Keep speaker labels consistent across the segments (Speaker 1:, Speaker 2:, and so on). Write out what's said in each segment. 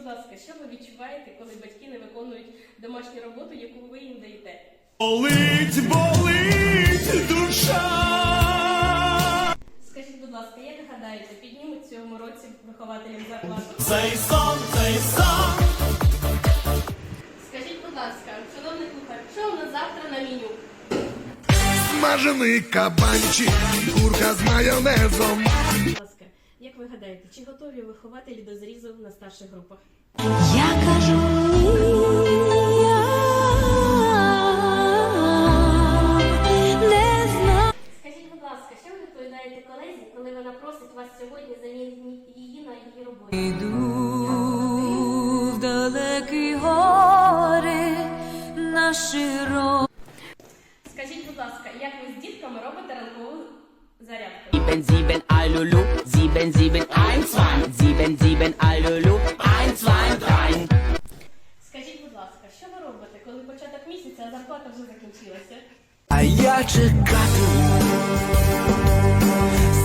Speaker 1: Будь ласка, що ви відчуваєте, коли батьки не виконують домашню роботу, яку ви їм даєте?
Speaker 2: Болить, болить душа.
Speaker 1: Скажіть, будь ласка, як гадаєте, піднімуть цьому році вихователям зарплату?
Speaker 2: Цей сон, цей сон.
Speaker 1: Скажіть, будь ласка, шановний кухар, що у нас завтра на меню?
Speaker 3: Смажений кабанчик, курка з майонезом.
Speaker 1: Будь ласка, ви гадаєте, чи готові вихователі до зрізу на старших групах?
Speaker 4: Я кажу ні, я не знаю.
Speaker 1: Скажіть, будь ласка, що ви відповідаєте колезі, коли вона просить вас сьогодні замінити її на її роботі?
Speaker 4: Йду в далекі гори на широкі.
Speaker 1: Скажіть, будь ласка, як ви з дітками робите ранкову зарядку? Місяця, вже закінчилася?
Speaker 5: А я чекатиму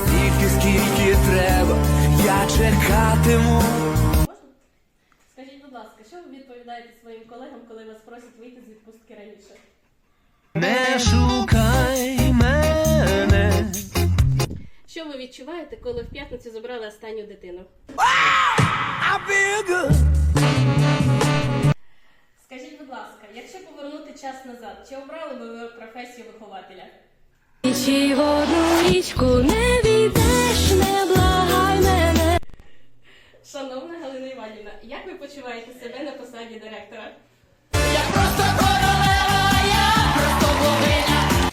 Speaker 5: стільки, скільки треба, я чекатиму.
Speaker 1: Можна? Скажіть, будь ласка, що ви відповідаєте своїм колегам, коли вас просять вийти з відпустки раніше?
Speaker 5: Не шукай мене.
Speaker 1: Що ви відчуваєте, коли в п'ятницю забрали останню дитину? Якщо повернути час назад, чи обрали би ви професію вихователя?
Speaker 4: Чи в одну річку не війдеш, не благай мене.
Speaker 1: Шановна Галина Іванівна, як ви почуваєте себе на посаді директора? Я просто повергаю, просто вогаля.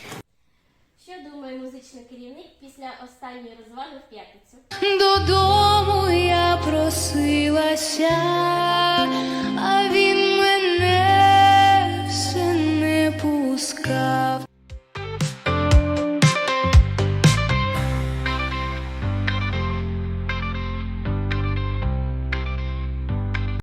Speaker 1: Що думає музичний керівник після останньої розваги в п'ятницю?
Speaker 4: Додому